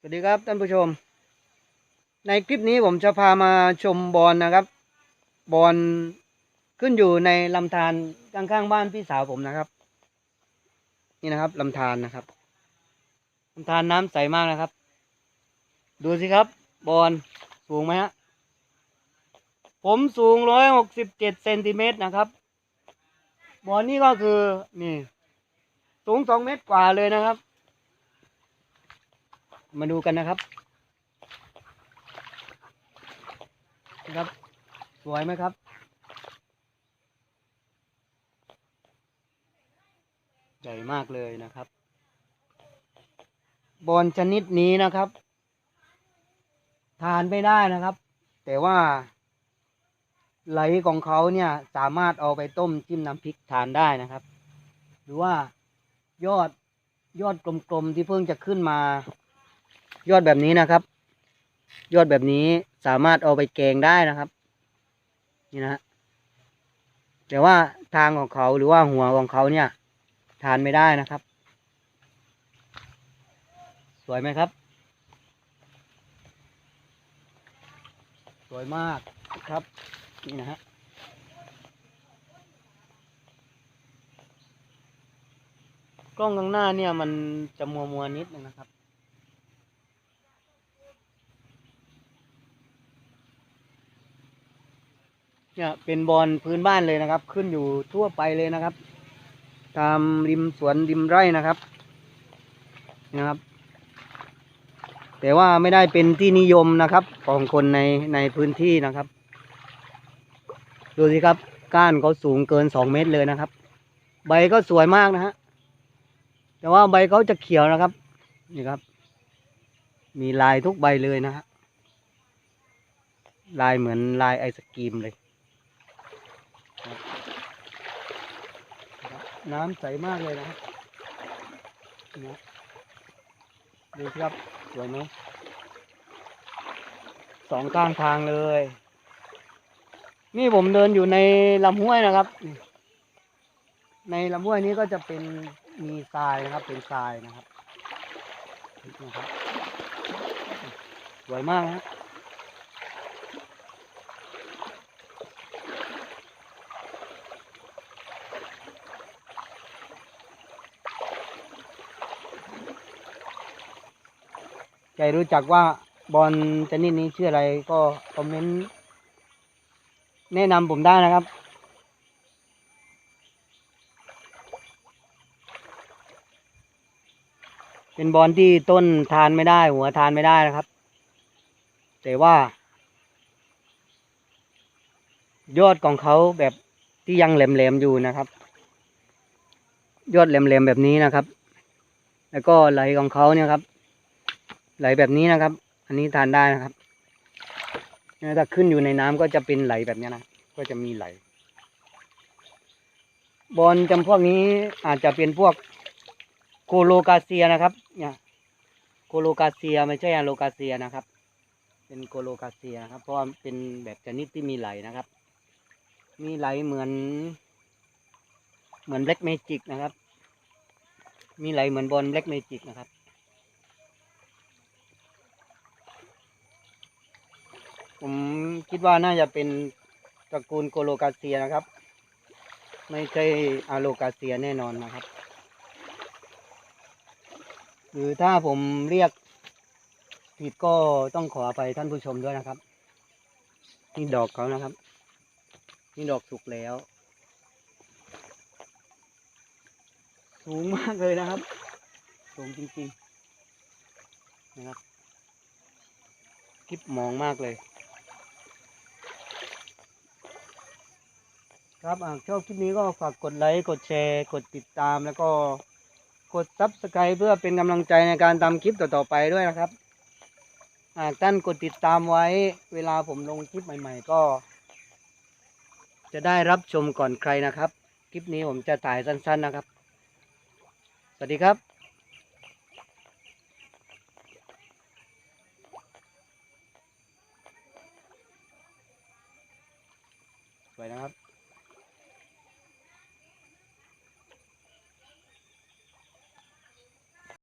สวัสดีครับท่านผู้ชม ในคลิปนี้ผมจะพามาชมบอลนะครับ บอลขึ้นอยู่ในลำธารข้างๆบ้านพี่สาวผมนะครับ นี่นะครับลำธารนะครับลำธารน้ำใสมากนะครับ ดูสิครับ บอลสูงไหมฮะผมสูงร้อยหกสิบเจ็ดเซนติเมตรนะครับ บอลนี่ก็คือนี่ สูงสองเมตรกว่าเลยนะครับ มาดูกันนะครับนะครับ สวยไหมครับ ใหญ่มากเลยนะครับ บอลชนิดนี้นะครับ ทานไม่ได้นะครับ แต่ว่าไหลของเขาเนี่ยสามารถเอาไปต้มจิ้มน้ำพริกทานได้นะครับ หรือว่ายอดยอดกลมๆที่เพิ่งจะขึ้นมา ยอดแบบนี้นะครับ ยอดแบบนี้สามารถเอาไปแกงได้นะครับ นี่นะฮะแต่ว่าทางของเขาหรือว่าหัวของเขาเนี่ย ทานไม่ได้นะครับ สวยไหมครับ สวยมากครับ นี่นะฮะกล้องข้างหน้าเนี่ยมันจะมัวมัวนิดนึงนะครับ เนี่ยเป็นบอลพื้นบ้านเลยนะครับ ขึ้นอยู่ทั่วไปเลยนะครับ ตามริมสวนริมไร่นะครับนะครับ แต่ว่าไม่ได้เป็นที่นิยมนะครับ ของคนในในพื้นที่นะครับ ดูสิครับ ก้านเขาสูงเกินสองเมตรเลยนะครับ ใบก็สวยมากนะฮะแต่ว่าใบเขาจะเขียวนะครับนี่ครับ มีลายทุกใบเลยนะฮะลายเหมือนลายไอศกรีมเลย น้ำใสมากเลยนะครับนะดูครับสวยไหมสองข้างทางเลย นี่ผมเดินอยู่ในลำห้วยนะครับ ในลำห้วยนี้ก็จะเป็นมีทรายนะครับ เป็นทรายนะครับนะครับสวยมากนะ ใครรู้จักว่าบอลชนิดนี้ชื่ออะไรก็คอมเมนต์แนะนำผมได้นะครับ เป็นบอลที่ต้นทานไม่ได้ หัวทานไม่ได้นะครับ แต่ว่า ยอดของเขาแบบที่ยังแหลมๆอยู่นะครับ ยอดแหลมๆแบบนี้นะครับ แล้วก็ไหลของเขาเนี่ยครับ ไหลแบบนี้นะครับ อันนี้ทานได้นะครับถ้าขึ้นอยู่ในน้ำก็จะเป็นไหลแบบนี้นะ ก็จะมีไหล บอลจำพวกนี้อาจจะเป็นพวกโคโลกาเซียนะครับ เนี่ย โคโลกาเซียไม่ใช่อะโลกาเซียนะครับ เป็นโคโลกาเซียนะครับ เพราะว่าเป็นแบบชนิดที่มีไหลนะครับ มีไหลเหมือน เหมือนแบล็กเมจิกนะครับ มีไหลเหมือนบอลแบล็กเมจิกนะครับ ผมคิดว่าน่าจะเป็นตระกูลโกโลกาเซียนะครับ ไม่ใช่อาโลกาเซียแน่นอนนะครับ หรือถ้าผมเรียกผิดก็ต้องขออภัยท่านผู้ชมด้วยนะครับ นี่ดอกเขานะครับ นี่ดอกสุกแล้ว สูงมากเลยนะครับ สูงจริงๆนะครับคลิปมองมากเลย ครับหากชอบคลิปนี้ก็ฝากกดไลค์กดแชร์ กดติดตามแล้วก็กดซับสไครต์เพื่อเป็นกำลังใจในการทำคลิปต่อๆไปด้วยนะครับ หากท่านกดติดตามไว้เวลาผมลงคลิปใหม่ ๆ ก็ จะได้รับชมก่อนใครนะครับ คลิปนี้ผมจะถ่ายสั้น ๆนะครับ สวัสดีครับสวยนะครับ